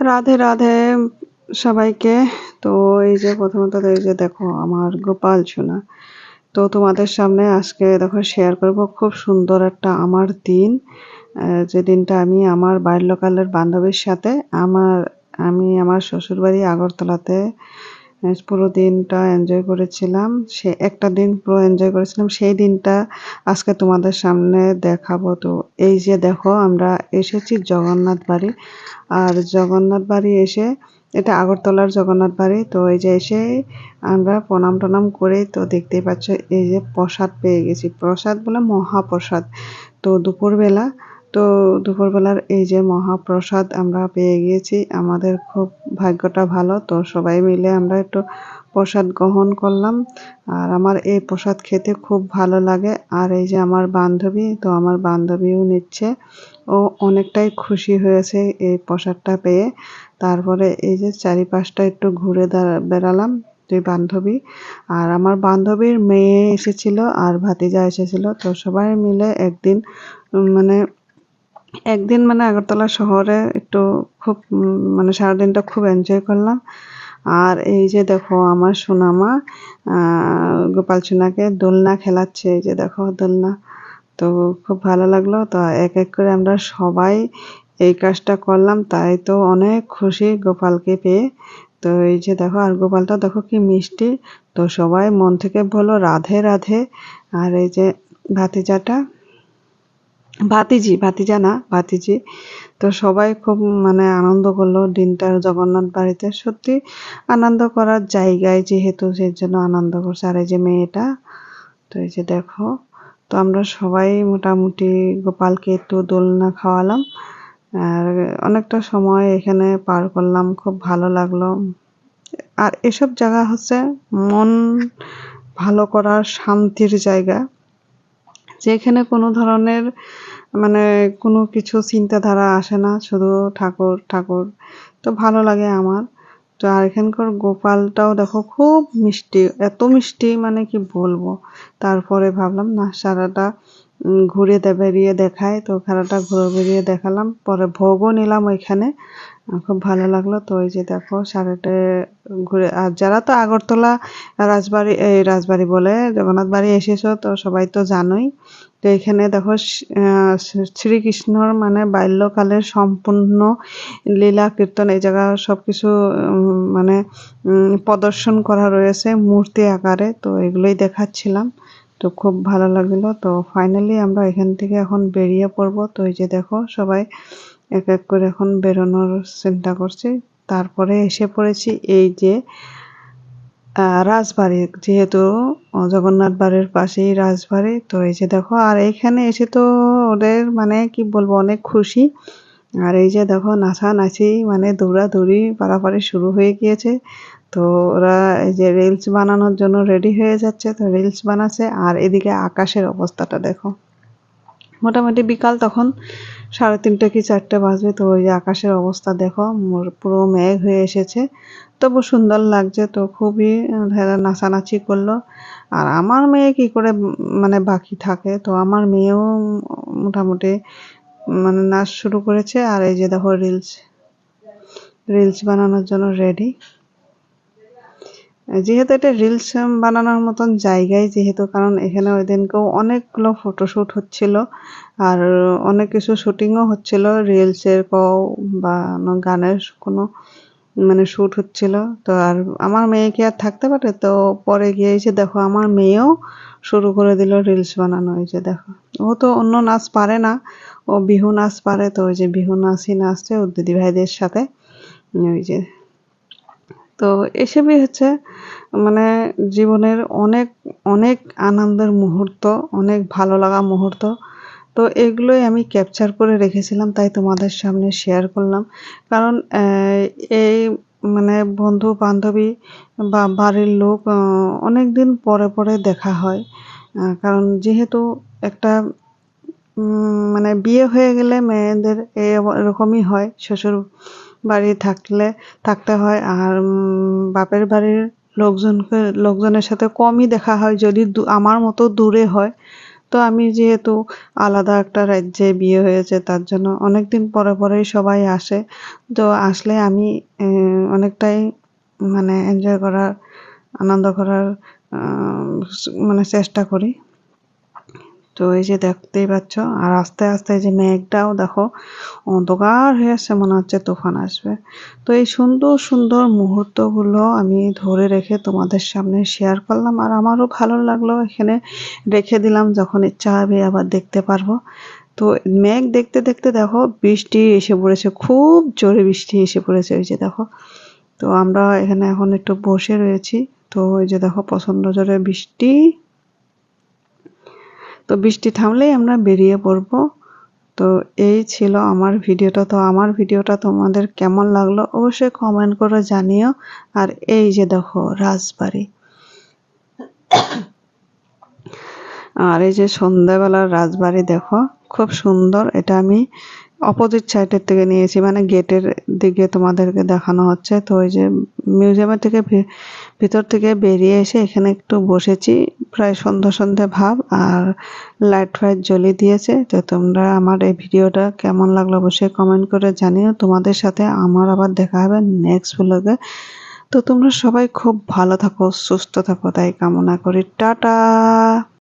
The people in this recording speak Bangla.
রাধে রাধে সবাইকে। তো এই যে প্রথমত এই যে দেখো আমার গোপাল সোনা। তো তোমাদের সামনে আজকে দেখো শেয়ার করব খুব সুন্দর একটা আমার দিন। যে দিনটা আমি আমার বাল্যকালের বান্ধবীর সাথে আমার, আমি আমার শ্বশুরবাড়ি আগরতলাতে পুরো দিনটা এনজয় করেছিলাম। সে একটা দিন পুরো এনজয় করেছিলাম, সেই দিনটা আজকে তোমাদের সামনে দেখাবো। তো এই যে দেখো, আমরা এসেছি জগন্নাথ বাড়ি। আর জগন্নাথ বাড়ি এসে, এটা আগরতলার জগন্নাথ বাড়ি। তো এই যে এসে আমরা প্রণাম টনাম করে তো দেখতেই পাচ্ছ, এই যে প্রসাদ পেয়ে গেছি। প্রসাদ বলে মহাপ্রসাদ। তো দুপুরবেলা তো দুপুরবেলার এই যে মহাপ্রসাদ আমরা পেয়ে গিয়েছি, আমাদের খুব ভাগ্যটা ভালো। তো সবাই মিলে আমরা একটু প্রসাদ গ্রহণ করলাম। আর আমার এই প্রসাদ খেতে খুব ভালো লাগে। আর এই যে আমার বান্ধবী, তো আমার বান্ধবীও নিচ্ছে। ও অনেকটাই খুশি হয়েছে এই প্রসাদটা পেয়ে। তারপরে এই যে চারিপাশটা একটু ঘুরে বেড়ালাম, দুই বান্ধবী। আর আমার বান্ধবীর মেয়ে এসেছিল আর ভাতিজা এসেছিল। তো সবাই মিলে একদিন মানে একদিন মানে আগরতলা শহরে একটু খুব মানে সারাদিনটা খুব এনজয় করলাম। আর এই যে দেখো আমার সোনামা গোপাল সোনাকে দোলনা খেলাচ্ছে, এই যে দেখো দোলনা। তো খুব ভালো লাগল। তো এক এক করে আমরা সবাই এই কাজটা করলাম, তাই তো অনেক খুশি গোপালকে পেয়ে। তো এই যে দেখো, আর গোপালটা দেখো কি মিষ্টি। তো সবাই মন থেকে বলো রাধে রাধে। আর এই যে ভাতিজাটা ভাতিজি, ভাতিজা না, ভাতিজি। তো সবাই খুব মানে আনন্দ করল দিনটা জগন্নাথ বাড়িতে। সত্যি আনন্দ করার জায়গায় যেহেতু সেই জন্য আনন্দ করছে। আর এই যে মেয়েটা, তো এই যে দেখো, তো আমরা সবাই মোটামুটি গোপালকে একটু দোলনা খাওয়ালাম। আর অনেকটা সময় এখানে পার করলাম, খুব ভালো লাগল। আর এসব জায়গা হচ্ছে মন ভালো করার শান্তির জায়গা। যেখানে কোনো ধরনের মানে কোনো কিছু চিন্তাধারা আসে না, শুধু ঠাকুর ঠাকুর। তো ভালো লাগে আমার। তো আর এখানকার গোপালটাও দেখো খুব মিষ্টি, এত মিষ্টি মানে কি বলব? তারপরে ভাবলাম, না, সারাটা ঘুরে বেরিয়ে দেখায় তো খেলাটা ঘুরে বেরিয়ে দেখালাম, পরে ভোগও নিলাম ওইখানে। খুব ভালো লাগল। তো ওই যে দেখো সারাটা ঘুরে আর যারা তো আগরতলা রাজবাড়ি এই রাজবাড়ি বলে জগন্নাথ বাড়ি এসেছ তো সবাই তো জানোই। তো এখানে দেখো শ্রীকৃষ্ণর মানে বাল্যকালের সম্পূর্ণ লীলা কীর্তন এই জায়গা সবকিছু উম, মানে প্রদর্শন করা রয়েছে মূর্তি আকারে। তো এগুলোই দেখাচ্ছিলাম। তো খুব ভালো লাগল। তো ফাইনালি আমরা এখান থেকে এখন বেরিয়ে পড়ব। তো এই যে দেখো সবাই এক এক করে এখন বেরোনোর চিন্তা করছি। তারপরে এসে পড়েছি এই যে রাজবাড়ি। যেহেতু জগন্নাথ বাড়ির পাশেই রাজবাড়ি, তো এই যে দেখো, আর এইখানে এসে তো ওদের মানে কি বলব, অনেক খুশি। আর এই যে দেখো, নাচানাচি মানে দৌড়াদৌড়ি পারাপারি শুরু হয়ে গিয়েছে। তো ওরা এই যে রিলস বানানোর জন্য রেডি হয়ে যাচ্ছে, তো রিলস বানাচ্ছে। আর এদিকে আকাশের অবস্থাটা দেখো। মোটামুটি বিকাল তখন সাড়ে তিনটে কি চারটে বাজবে। তো ওই যে আকাশের অবস্থা দেখো পুরো মেঘ হয়ে এসেছে। তবু সুন্দর লাগছে, তো খুবই নাচানাচি করল। আর আমার মেয়ে কি করে মানে বাকি থাকে, তো আমার মেয়েও মোটামুটি মানে নাচ শুরু করেছে। আর এই যে দেখো রিলস রিলস বানানোর জন্য রেডি যেহেতু এটা রিলস বানানোর মতন জায়গায়, যেহেতু কারণ এখানে ওই দিনকেও অনেকগুলো ফটোশ্যুট হচ্ছিল আর অনেক কিছু শুটিংও হচ্ছিল রিলসের কও বা গানের কোনো মানে শ্যুট হচ্ছিল। তো আর আমার মেয়ে কি আর থাকতে পারে? তো পরে গিয়ে এসে দেখো আমার মেয়েও শুরু করে দিল রিলস বানানো, এই যে দেখো। ও তো অন্য নাচ পারে না, ও বিহু নাচ পারে, তো ওই যে বিহু নাচই নাচছে ওর দিদি ভাইদের সাথে। ওই যে তো এসবই হচ্ছে মানে জীবনের অনেক অনেক আনন্দের মুহূর্ত, অনেক ভালো লাগা মুহূর্ত। তো এগুলোই আমি ক্যাপচার করে রেখেছিলাম, তাই তোমাদের সামনে শেয়ার করলাম। কারণ এই মানে বন্ধু বান্ধবী বা বাড়ির লোক অনেক দিন পরে পরে দেখা হয়। কারণ যেহেতু একটা মানে বিয়ে হয়ে গেলে মেয়েদের এরকমই হয়, শ্বশুর বাড়ি থাকলে থাকতে হয়। আর বাপের বাড়ির লোকজনকে, লোকজনের সাথে কমই দেখা হয় যদি আমার মতো দূরে হয়। তো আমি যেহেতু আলাদা একটা রাজ্যে বিয়ে হয়েছে, তার জন্য অনেক দিন পরে পরেই সবাই আসে। তো আসলে আমি অনেকটাই মানে এনজয় করার, আনন্দ করার মানে চেষ্টা করি। তো এই যে দেখতেই পাচ্ছ, আর আস্তে আস্তে যে মেঘটাও দেখো অন্ধকার হয়ে আসছে, মনে হচ্ছে তুফান আসবে। তো এই সুন্দর সুন্দর মুহূর্তগুলো আমি ধরে রেখে তোমাদের সামনে শেয়ার করলাম, আর আমারও ভালো লাগল, এখানে রেখে দিলাম যখন ইচ্ছা হবে আবার দেখতে পারব। তো মেঘ দেখতে দেখতে দেখো বৃষ্টি এসে পড়েছে, খুব জোরে বৃষ্টি এসে পড়েছে ওই যে দেখো। তো আমরা এখানে এখন একটু বসে রয়েছি, তো ওই যে দেখো প্রচণ্ড জোরে বৃষ্টি। তো বৃষ্টি থামলেই আমরা বেরিয়ে পড়ব। তো এই ছিল আমার ভিডিওটা। তো আমার ভিডিওটা তোমাদের কেমন লাগল অবশ্যই কমেন্ট করে জানিও। আর এই যে দেখো, রাজবাড়ি। আর এই যে সন্ধ্যাবেলার রাজবাড়ি দেখো, খুব সুন্দর। এটা আমি অপোজিট সাইডের থেকে নিয়েছি। মানে গেটের দিকে তোমাদেরকে দেখানো হচ্ছে। তো ওই যে মিউজিয়ামের থেকে ভিতর থেকে বেরিয়ে এসে এখানে একটু বসেছি। প্রায় সন্ধ্যা সন্ধ্যা ভাব আর লাইট ফাইট জ্বলিয়ে দিয়েছে। তো তোমরা আমার এই ভিডিওটা কেমন লাগল অবশ্যই কমেন্ট করে জানিও। তোমাদের সাথে আমার আবার দেখা হবে নেক্সট ব্লগে তো তোমরা সবাই খুব ভালো থাকো, সুস্থ থাকো। তাই কামনা করি। টাটা!